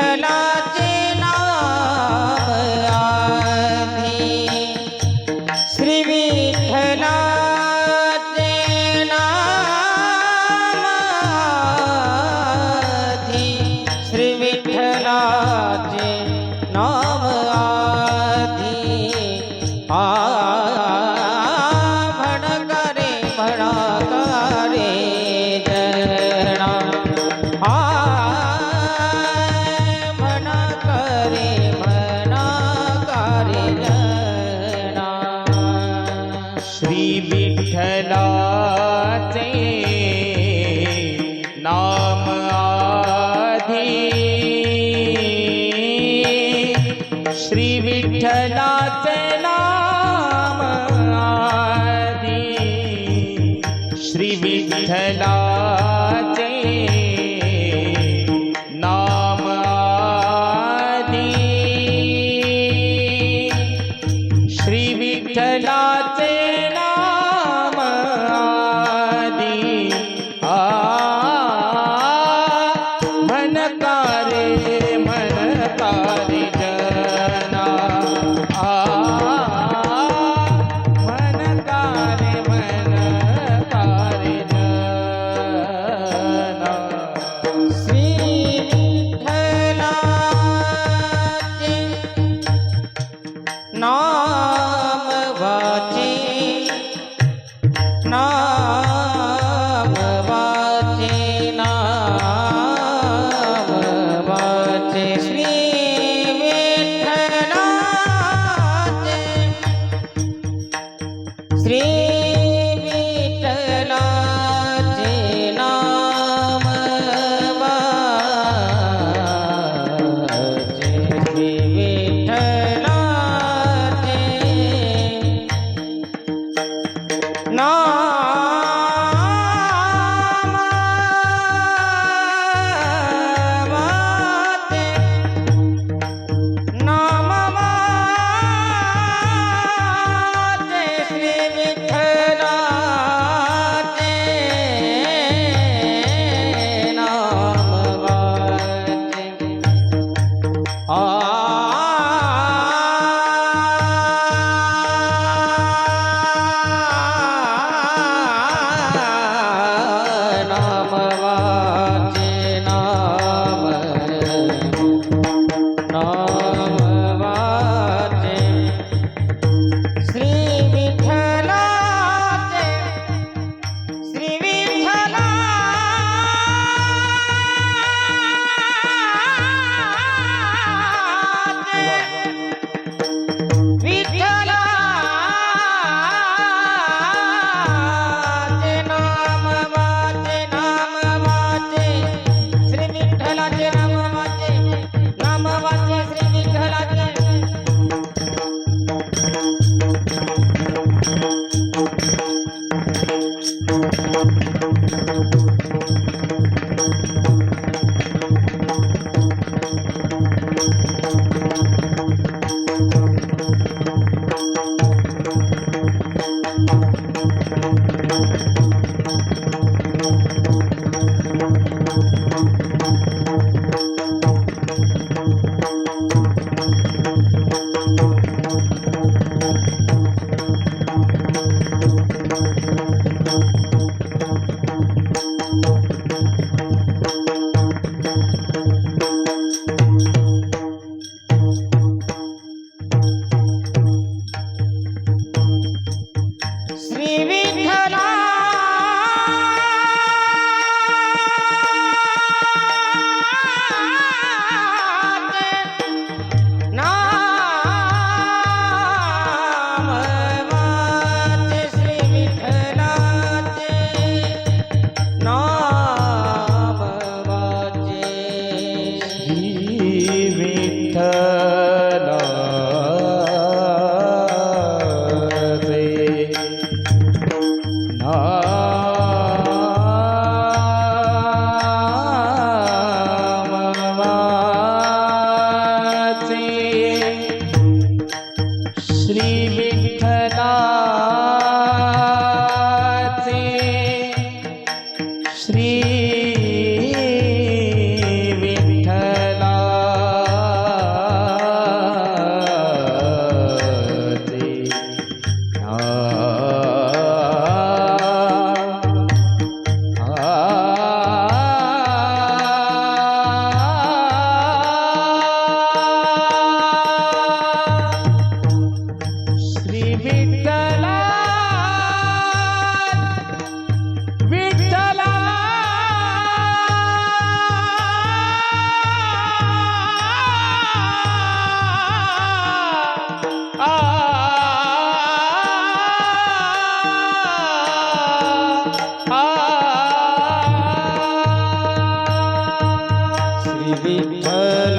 विठ्ठलाचे नाव आधी श्री विठ्ठलाचे नाव आधी श्री विठ्ठलाचे नाव Hey. मन तारे मन तारे। श्री विठ्ठलाचे